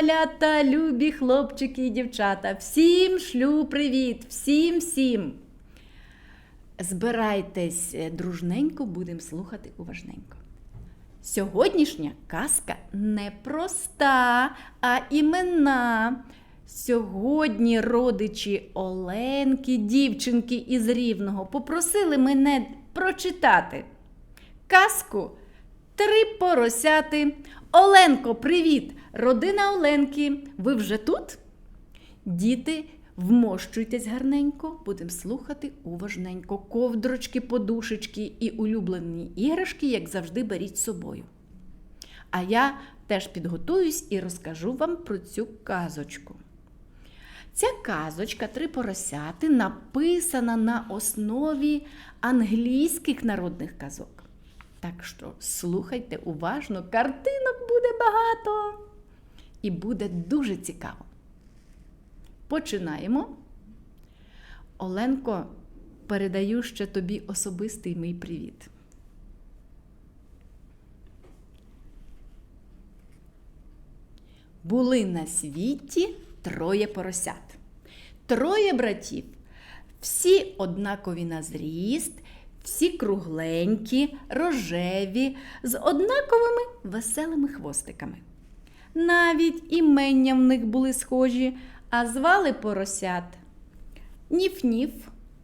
малята, любі хлопчики і дівчата. Всім шлю привіт, всім всім. Збирайтесь е, дружненько, будемо слухати уважненько. Сьогоднішня казка не проста, а іменна. Сьогодні родичі Оленки, дівчинки із Рівного, попросили мене прочитати казку Три поросяти. Оленко, привіт! Родина Оленки. Ви вже тут? Діти, вмощуйтесь гарненько, будемо слухати уважненько. Ковдрочки, подушечки і улюблені іграшки, як завжди, беріть з собою. А я теж підготуюсь і розкажу вам про цю казочку. Ця казочка Три поросяти написана на основі англійських народних казок. Так що слухайте уважно, картинок буде багато і буде дуже цікаво. Починаємо. Оленко, передаю ще тобі особистий мій привіт. Були на світі троє поросят. Троє братів. Всі однакові на зріст, всі кругленькі, рожеві, з однаковими веселими хвостиками. Навіть імення в них були схожі, а звали поросят Ніф-ніф,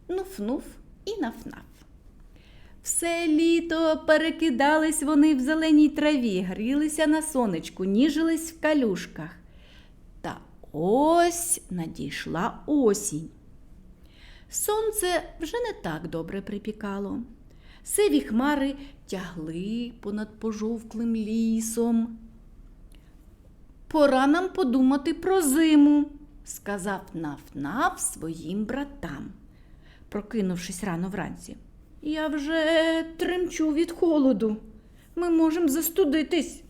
нуф-нуф і наф-наф. Все літо перекидались вони в зеленій траві, грілися на сонечку, ніжились в калюшках. Та ось надійшла осінь. Сонце вже не так добре припікало. Сиві хмари тягли понад пожовклим лісом. Пора нам подумати про зиму, сказав Наф-Наф своїм братам, прокинувшись рано вранці. Я вже тремчу від холоду. Ми можемо застудитись.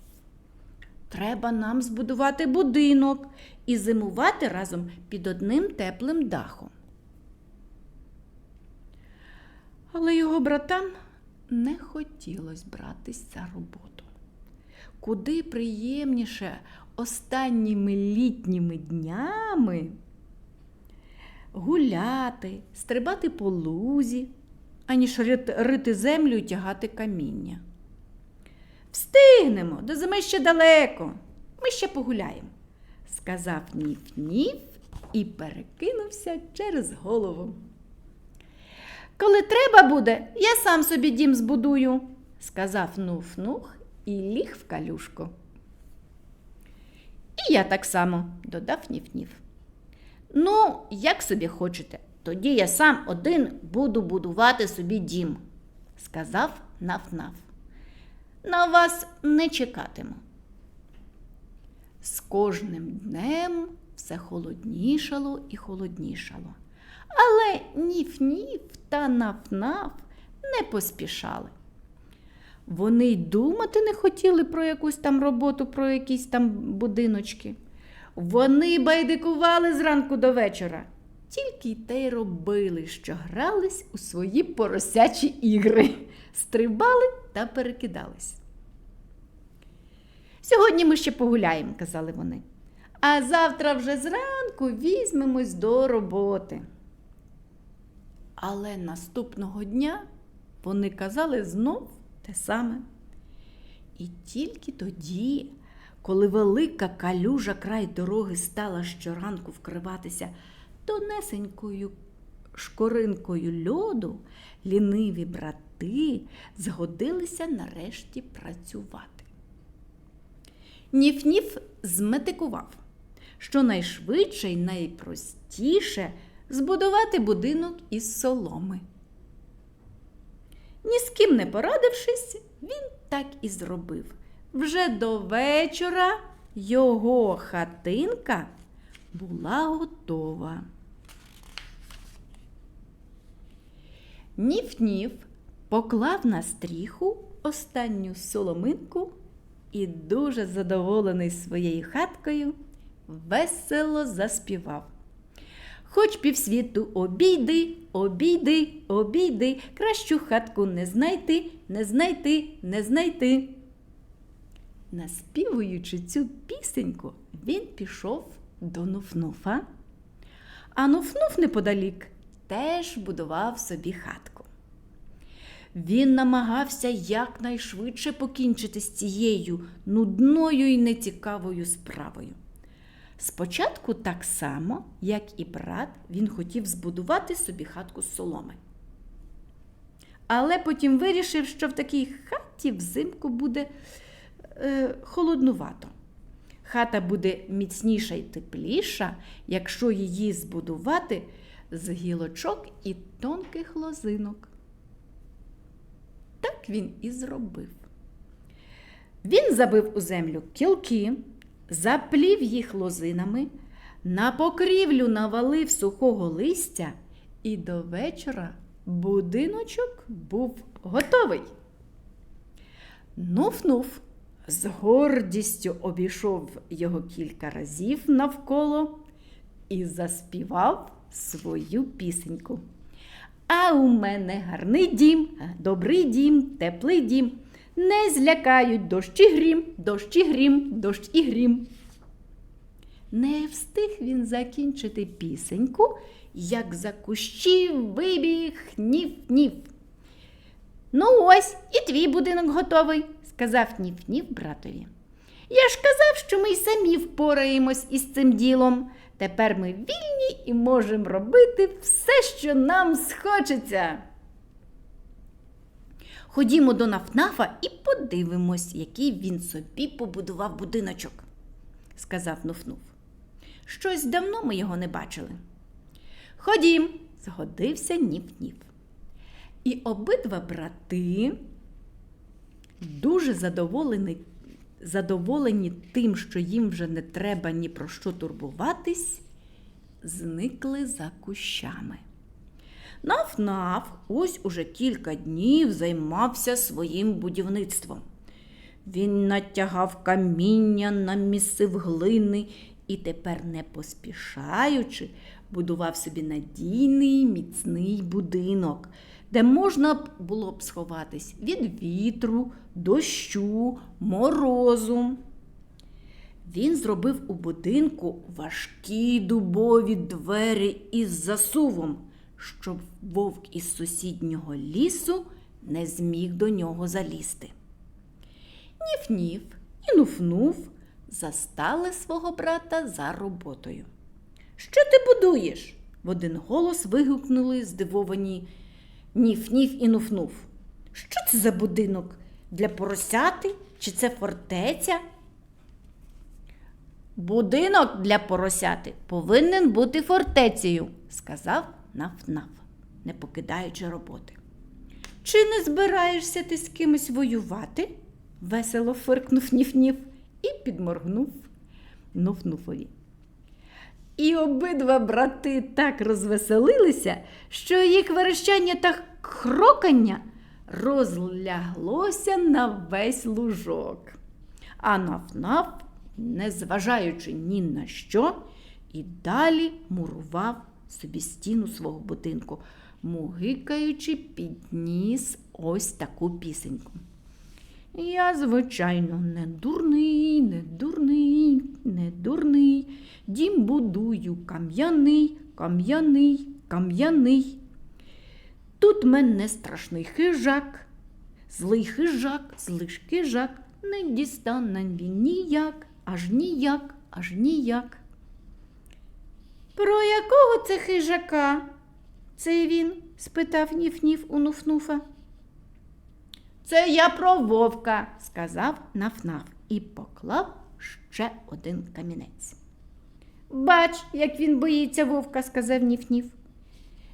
Треба нам збудувати будинок і зимувати разом під одним теплим дахом. Але його братам не хотілося братись за роботу. Куди приємніше останніми літніми днями гуляти, стрибати по лузі, аніж рити, землю і тягати каміння. Встигнемо, до зими ще далеко. Ми ще погуляємо, сказав Ніф-Ніф і перекинувся через голову. Коли треба буде, я сам собі дім збудую, сказав Нуф-Нух і ліг в калюшку. І я так само, додав Ніф-Ніф. Ну, як собі хочете, тоді я сам один буду будувати собі дім, сказав Наф-Наф. На вас не чекатиму. З кожним днем все холоднішало і холоднішало. Але ніф-ніф та наф-наф не поспішали. Вони й думати не хотіли про якусь там роботу, про якісь там будиночки. Вони байдикували зранку до вечора. Тільки й те й робили, що грались у свої поросячі ігри, стрибали та перекидались. Сьогодні ми ще погуляємо, казали вони. А завтра вже зранку візьмемось до роботи. Але наступного дня вони казали знов те саме. І тільки тоді, коли велика калюжа край дороги стала щоранку вкриватися тонесенькою шкоринкою льоду, ліниві брати згодилися нарешті працювати. Ніф-ніф зметикував, що найшвидше і найпростіше збудувати будинок із соломи. Ні з ким не порадившись, він так і зробив. Вже до вечора його хатинка була готова. Ніф-ніф поклав на стріху останню соломинку і, дуже задоволений своєю хаткою, весело заспівав. Хоч півсвіту обійди, обійди, обійди, кращу хатку не знайти, не знайти, не знайти. наспівуючи цю пісеньку, він пішов до Нуфнуфа. А Нуфнуф неподалік теж будував собі хатку. Він намагався якнайшвидше покінчити з цією нудною і нецікавою справою. Спочатку, так само, як і брат, він хотів збудувати собі хатку з соломи. Але потім вирішив, що в такій хаті взимку буде е, холоднувато. Хата буде міцніша і тепліша, якщо її збудувати з гілочок і тонких лозинок. Так він і зробив. Він забив у землю кілки, заплів їх лозинами, на покрівлю навалив сухого листя, і до вечора будиночок був готовий. Нуф-нуф з гордістю обійшов його кілька разів навколо і заспівав свою пісеньку. А у мене гарний дім, добрий дім, теплий дім. Не злякають дощ і грім, дощ і грім, дощ і грім. Не встиг він закінчити пісеньку, як за кущів вибіг ніф-ніф. Ну ось і твій будинок готовий, сказав ніф-ніф братові. Я ж казав, що ми й самі впораємось із цим ділом. Тепер ми вільні і можемо робити все, що нам схочеться. Ходімо до Нафнафа і подивимось, який він собі побудував будиночок, сказав Нуфнуф. Щось давно ми його не бачили. Ходім, згодився Ніф-Ніф. І обидва брати дуже задоволені, задоволені тим, що їм вже не треба ні про що турбуватись, зникли за кущами. Наф-наф ось уже кілька днів займався своїм будівництвом. Він натягав каміння на місив глини і тепер, не поспішаючи, будував собі надійний міцний будинок, де можна було б сховатись від вітру, дощу, морозу. Він зробив у будинку важкі дубові двері із засувом, щоб вовк із сусіднього лісу не зміг до нього залізти. Ніф-ніф і нуф-нуф застали свого брата за роботою. Що ти будуєш? в один голос вигукнули здивовані Ніф-ніф і нуф-нуф. Що це за будинок? Для поросяти? Чи це фортеця? Будинок для поросяти повинен бути фортецею, сказав Наф-Наф, не покидаючи роботи. Чи не збираєшся ти з кимось воювати? весело фиркнув Ніф-Ніф і підморгнув Нуф-Нуфові. І обидва брати так розвеселилися, що їх верещання та хрокання розляглося на весь лужок. А наф-наф, незважаючи ні на що, і далі мурував собі стіну свого будинку, мугикаючи, підніс ось таку пісеньку. Я, звичайно, не дурний, не дурний, не дурний. Дім будую кам'яний, кам'яний, кам'яний. Тут мене страшний хижак, злий хижак, злий хижак, не дістане він ніяк, аж ніяк, аж ніяк. Про якого це хижака? Це він? спитав Ніф-Ніф у Нуфнуфа. Це я про вовка, сказав Наф-Наф і поклав ще один камінець. Бач, як він боїться вовка, сказав Ніф-Ніф.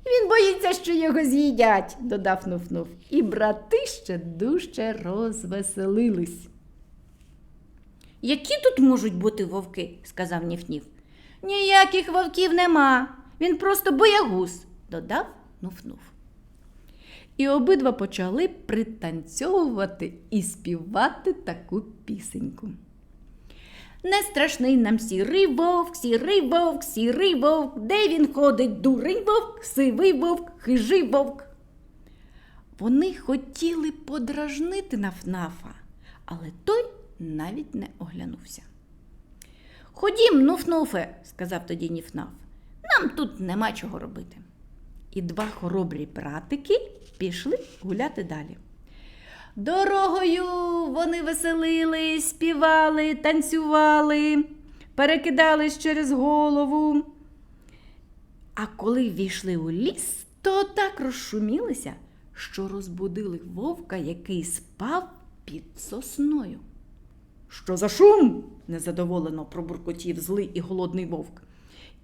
Він боїться, що його з'їдять, додав Нуф-Нуф. І брати ще дужче розвеселились. Які тут можуть бути вовки? сказав Ніф-Ніф. Ніяких вовків нема. Він просто боягуз, додав Нуф-Нуф. І обидва почали пританцьовувати і співати таку пісеньку. Не страшний нам сірий вовк, сірий вовк, сірий вовк, де він ходить, дурий вовк, сивий вовк, хижий вовк. Вони хотіли подражнити Нафнафа, але той навіть не оглянувся. Ходім, нуф-нуфе, сказав тоді Ніфнаф. Нам тут нема чого робити. І два хоробрі братики пішли гуляти далі. Дорогою вони веселились, співали, танцювали, перекидались через голову. А коли війшли у ліс, то так розшумілися, що розбудили вовка, який спав під сосною. Що за шум? незадоволено пробуркотів злий і голодний вовк.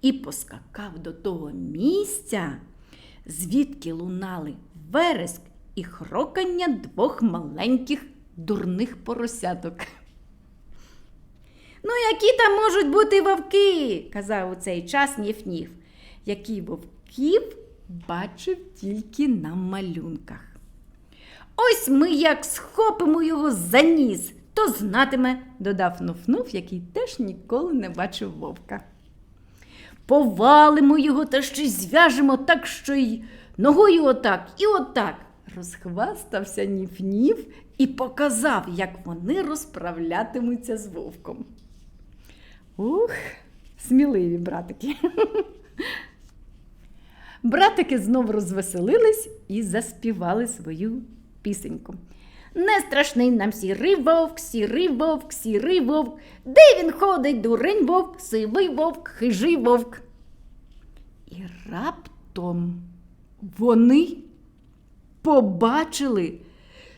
І поскакав до того місця, звідки лунали вереск і хрокання двох маленьких дурних поросяток. Ну, які там можуть бути вовки? казав у цей час Ніф-Ніф, який вовків бачив тільки на малюнках. Ось ми як схопимо його за ніс, то знатиме, додав Нуф-Нуф, який теж ніколи не бачив вовка. Повалимо його та ще зв'яжемо так, що й ногою отак і отак. Розхвастався Ніф-Ніф і показав, як вони розправлятимуться з вовком. Ух, сміливі братики. Братики знов розвеселились і заспівали свою пісеньку. Не страшний нам сірий вовк, сірий вовк, сірий вовк. Де він ходить, дурень вовк, сивий вовк, хижий вовк. І раптом вони побачили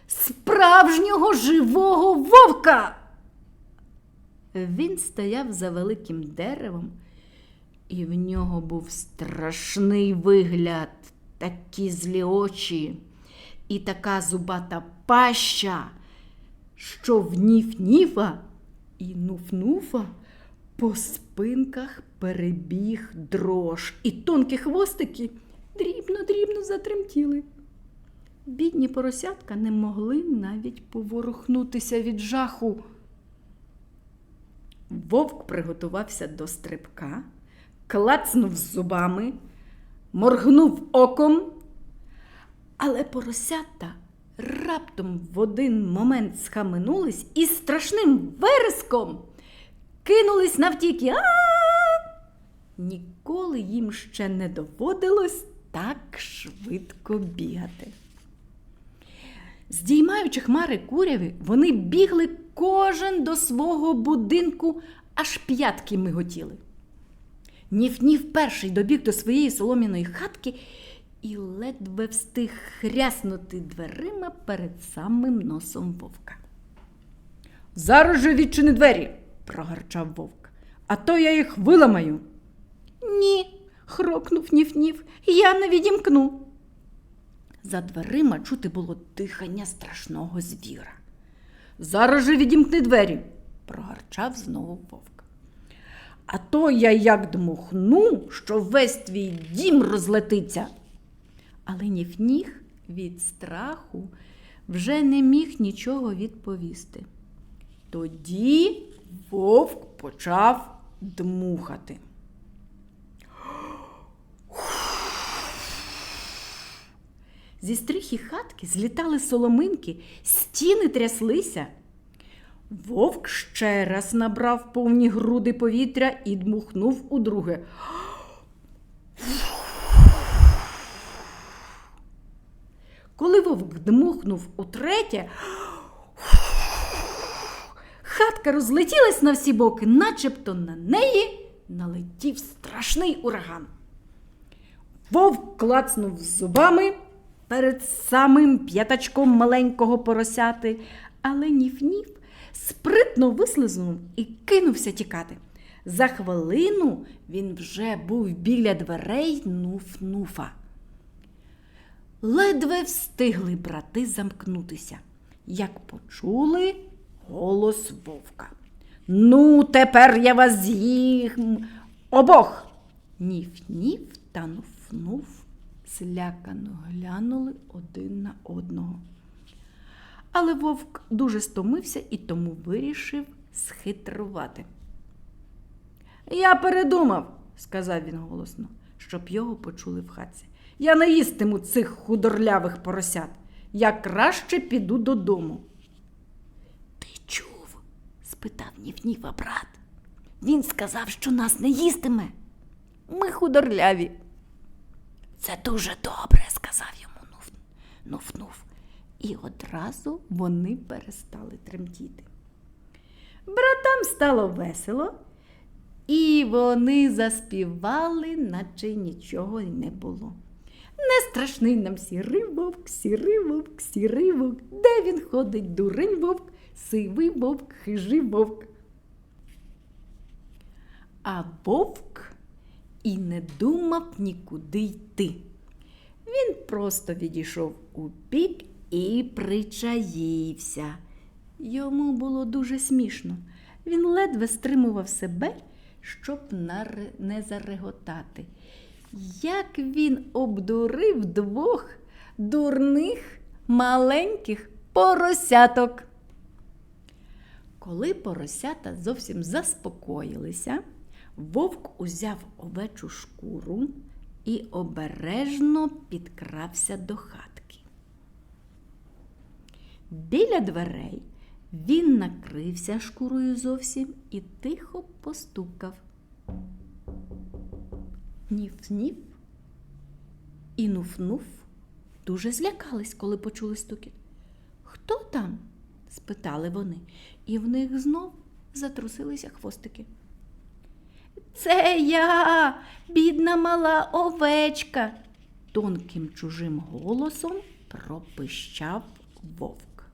справжнього живого вовка. Він стояв за великим деревом, і в нього був страшний вигляд, такі злі очі і така зубата паща, що в ніф-ніфа і нуф-нуфа по спинках перебіг дрож, і тонкі хвостики дрібно-дрібно затремтіли. Бідні поросятка не могли навіть поворухнутися від жаху. Вовк приготувався до стрибка, клацнув зубами, моргнув оком, але поросята раптом в один момент схаменулись і страшним вереском кинулись навтіки. Ніколи їм ще не доводилось так швидко бігати. Здіймаючи хмари куряви, вони бігли кожен до свого будинку, аж п'ятки миготіли. Ніф-ніф перший добіг до своєї солом'яної хатки і ледве встиг хряснути дверима перед самим носом вовка. Зараз же відчини двері, прогарчав вовк, а то я їх виламаю. Ні, хрокнув Ніф-Ніф, я не відімкну. За дверима чути було дихання страшного звіра. Зараз же відімкни двері, прогарчав знову вовк. А то я як дмухну, що весь твій дім розлетиться. Але Ніф-Ніф від страху вже не міг нічого відповісти. Тоді вовк почав дмухати. Зі стрихи хатки злітали соломинки, стіни тряслися. Вовк ще раз набрав повні груди повітря і дмухнув удруге. Коли вовк дмухнув утретє, хатка розлетілась на всі боки, начебто на неї налетів страшний ураган. Вовк клацнув зубами перед самим п'ятачком маленького поросяти, але ніф-ніф спритно вислизнув і кинувся тікати. За хвилину він вже був біля дверей нуф-нуфа. Ледве встигли брати замкнутися, як почули голос вовка. Ну, тепер я вас з'їм обох. Ніф-ніф та нуф-нуф злякано глянули один на одного. Але вовк дуже стомився і тому вирішив схитрувати. Я передумав, сказав він голосно, щоб його почули в хатці. Я не їстиму цих худорлявих поросят. Я краще піду додому. Ти чув, спитав Ніф-Ніфа брат. Він сказав, що нас не їстиме. Ми худорляві. Це дуже добре, сказав йому Нуф. Нуф-Нуф. І одразу вони перестали тремтіти. Братам стало весело, і вони заспівали, наче нічого й не було. Не страшний нам сірий вовк, сірий вовк, сірий вовк, де він ходить, дурень вовк, сивий вовк, хижий вовк. А вовк і не думав нікуди йти. Він просто відійшов у бік і причаївся. Йому було дуже смішно. Він ледве стримував себе, щоб не зареготати. Як він обдурив двох дурних маленьких поросяток. Коли поросята зовсім заспокоїлися, вовк узяв овечу шкуру і обережно підкрався до хатки. Біля дверей він накрився шкурою зовсім і тихо постукав. Ніф-ніф і нуф-нуф дуже злякались, коли почули стукіт. Хто там? спитали вони, і в них знов затрусилися хвостики. Це я, бідна мала овечка, тонким чужим голосом пропищав вовк.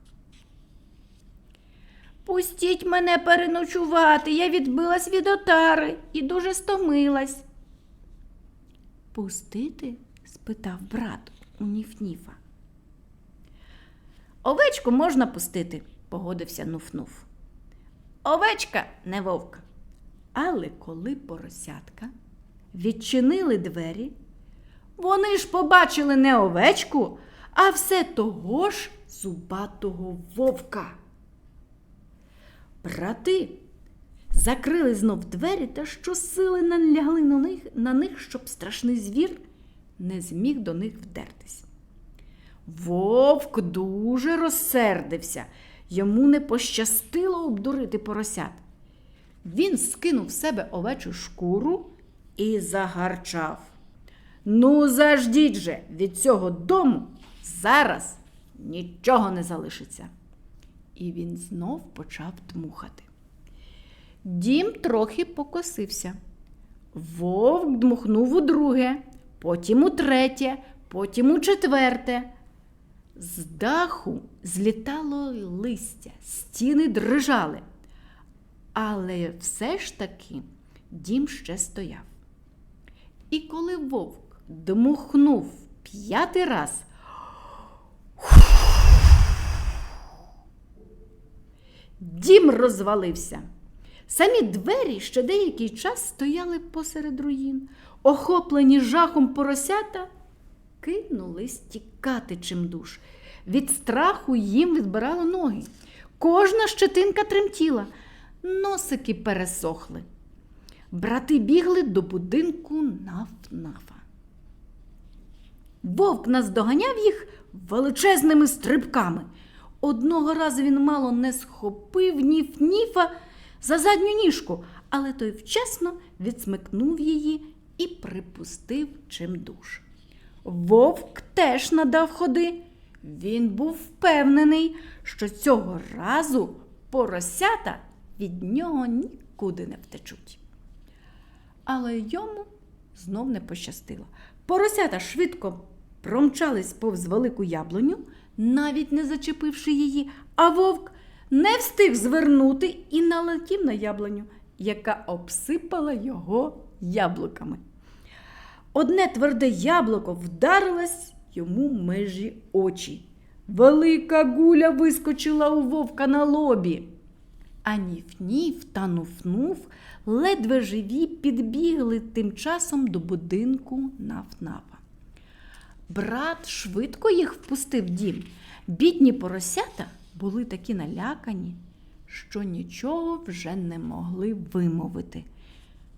Пустіть мене переночувати, я відбилась від отари і дуже стомилась. Пустити? спитав брат у Ніф-Ніфа. Овечку можна пустити, погодився Нуф-Нуф. Овечка не вовк. Але коли поросятка відчинили двері, вони ж побачили не овечку, а все того ж зубатого вовка. Брати закрили знов двері та щосили налягли на них, на них, щоб страшний звір не зміг до них вдертись. Вовк дуже розсердився, йому не пощастило обдурити поросят. Він скинув з себе овечу шкуру і загарчав. Ну, заждіть же, від цього дому зараз нічого не залишиться. І він знов почав дмухати. Дім трохи покосився. Вовк дмухнув у друге, потім у третє, потім у четверте. З даху злітало листя, стіни дрижали. Але все ж таки дім ще стояв. І коли вовк дмухнув п'ятий раз, дім розвалився. Самі двері ще деякий час стояли посеред руїн. Охоплені жахом поросята кинулись тікати чимдуж. Від страху їм відбирало ноги. Кожна щетинка тремтіла, носики пересохли. Брати бігли до будинку наф-нафа. Вовк наздоганяв їх величезними стрибками. Одного разу він мало не схопив ніф-ніфа за задню ніжку, але той вчасно відсмикнув її і припустив чимдуж. Вовк теж надав ходи. Він був впевнений, що цього разу поросята від нього нікуди не втечуть. Але йому знов не пощастило. Поросята швидко промчались повз велику яблуню, навіть не зачепивши її, а вовк не встиг звернути і налетів на яблуню, яка обсипала його яблуками. Одне тверде яблуко вдарилось йому межі очі. Велика гуля вискочила у вовка на лобі. А ніф-ніф та нуф-нуф ледве живі підбігли тим часом до будинку наф-нафа. Брат швидко їх впустив дім. Бідні поросята були такі налякані, що нічого вже не могли вимовити.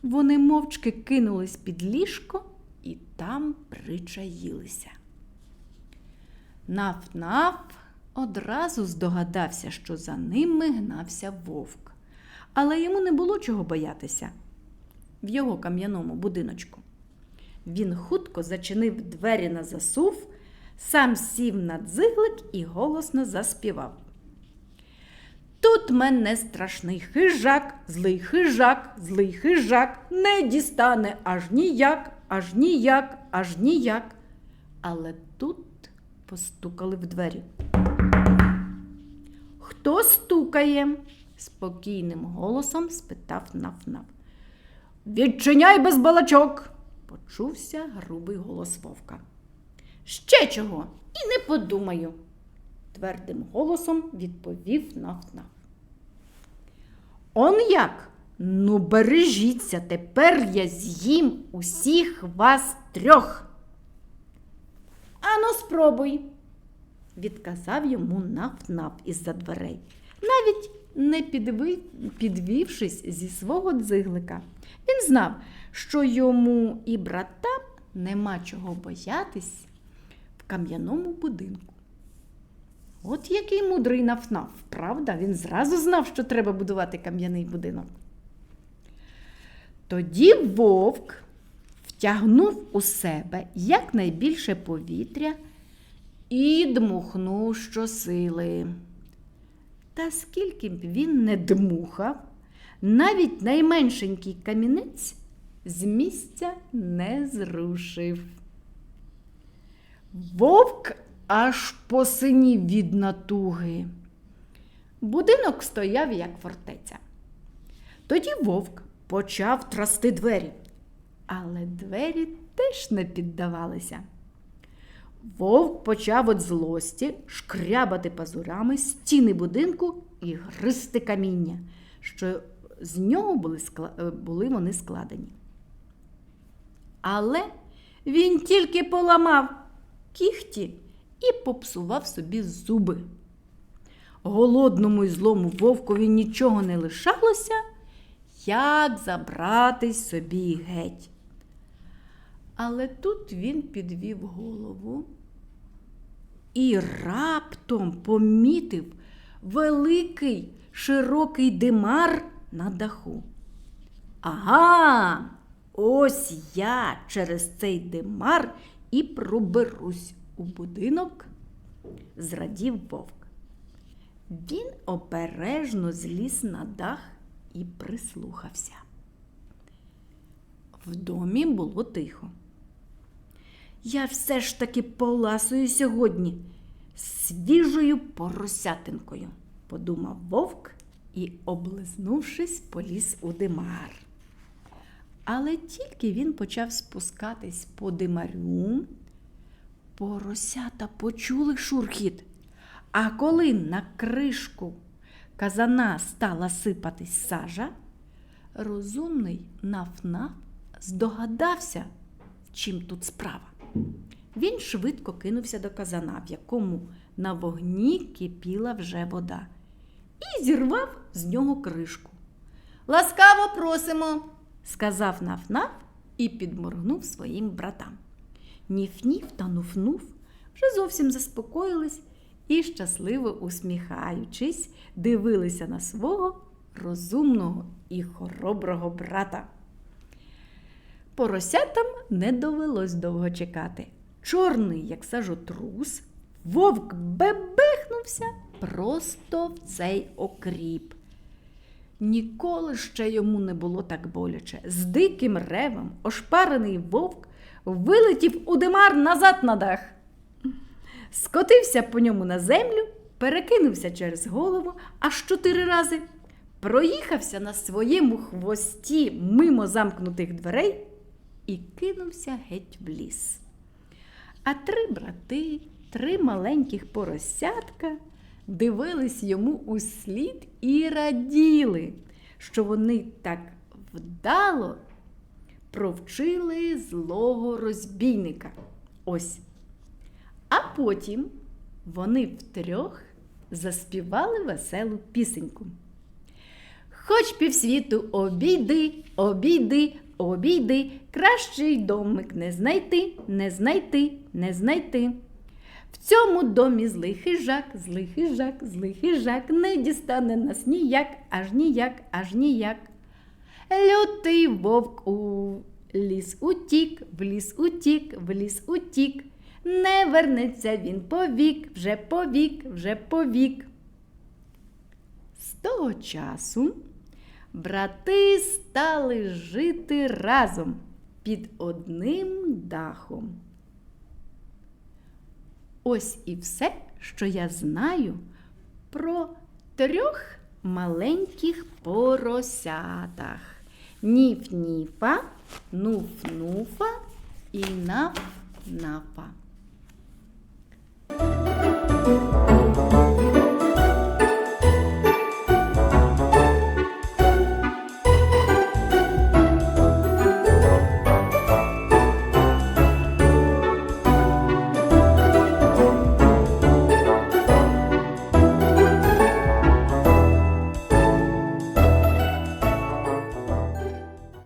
Вони мовчки кинулись під ліжко і там причаїлися. Наф-наф одразу здогадався, що за ними гнався вовк. Але йому не було чого боятися в його кам'яному будиночку. Він хутко зачинив двері на засув, сам сів на дзиглик і голосно заспівав. Тут мене страшний хижак, злий хижак, злий хижак, не дістане аж ніяк, аж ніяк, аж ніяк. Але тут постукали в двері. Хто стукає? спокійним голосом спитав Наф-Наф. Відчиняй без балачок, почувся грубий голос вовка. Ще чого? І не подумаю, твердим голосом відповів Наф-Наф. Он як? Ну, бережіться, тепер я з'їм усіх вас трьох. Ану, спробуй, відказав йому наф-наф із-за дверей, навіть не підвівшись зі свого дзиглика. Він знав, що йому і братам нема чого боятись в кам'яному будинку. От який мудрий нафнаф, правда? Він зразу знав, що треба будувати кам'яний будинок. Тоді вовк втягнув у себе якнайбільше повітря і дмухнув щосили. Та скільки б він не дмухав, навіть найменшенький камінець з місця не зрушив. Вовк аж посинів від натуги. Будинок стояв, як фортеця. Тоді вовк почав трасти двері, але двері теж не піддавалися. Вовк почав від злості шкрябати пазурами стіни будинку і гризти каміння, що з нього були, скла- були вони складені. Але він тільки поламав кіхті і попсував собі зуби. Голодному і злому вовкові нічого не лишалося, як забратись собі геть. Але тут він підвів голову і раптом помітив великий широкий димар на даху. Ага, ось я через цей димар і проберусь у будинок, зрадів вовк. Він обережно зліз на дах і прислухався. В домі було тихо. Я все ж таки поласую сьогодні свіжою поросятинкою, подумав вовк і, облизнувшись, поліз у димар. Але тільки він почав спускатись по димарю, поросята почули шурхіт. А коли на кришку казана стала сипатись сажа, розумний наф-наф здогадався, в чим тут справа. Він швидко кинувся до казана, в якому на вогні кипіла вже вода, і зірвав з нього кришку. Ласкаво просимо, сказав наф-наф і підморгнув своїм братам. Ніф-ніф та нуф-нуф вже зовсім заспокоїлись і, щасливо усміхаючись, дивилися на свого розумного і хороброго брата. Поросятам не довелось довго чекати. Чорний, як сажотрус, вовк бебехнувся просто в цей окріп. Ніколи ще йому не було так боляче. З диким ревом ошпарений вовк вилетів у димар назад на дах. Скотився по ньому на землю, перекинувся через голову аж чотири рази, проїхався на своєму хвості мимо замкнутих дверей і кинувся геть в ліс. А три брати, три маленьких поросятка дивились йому услід і раділи, що вони так вдало провчили злого розбійника. Ось. А потім вони втрьох заспівали веселу пісеньку. Хоч півсвіту обійди, обійди, обійди, кращий домик не знайти, не знайти, не знайти. В цьому домі злий хижак, злий хижак, злий хижак, не дістане нас ніяк, аж ніяк, аж ніяк. Лютий вовк у ліс утік, в ліс утік, в ліс утік. Не вернеться він повік, вже повік, вже повік. З того часу брати стали жити разом під одним дахом. Ось і все, що я знаю про трьох маленьких поросятах. Ніф-ніфа, нуф-нуфа і наф-нафа.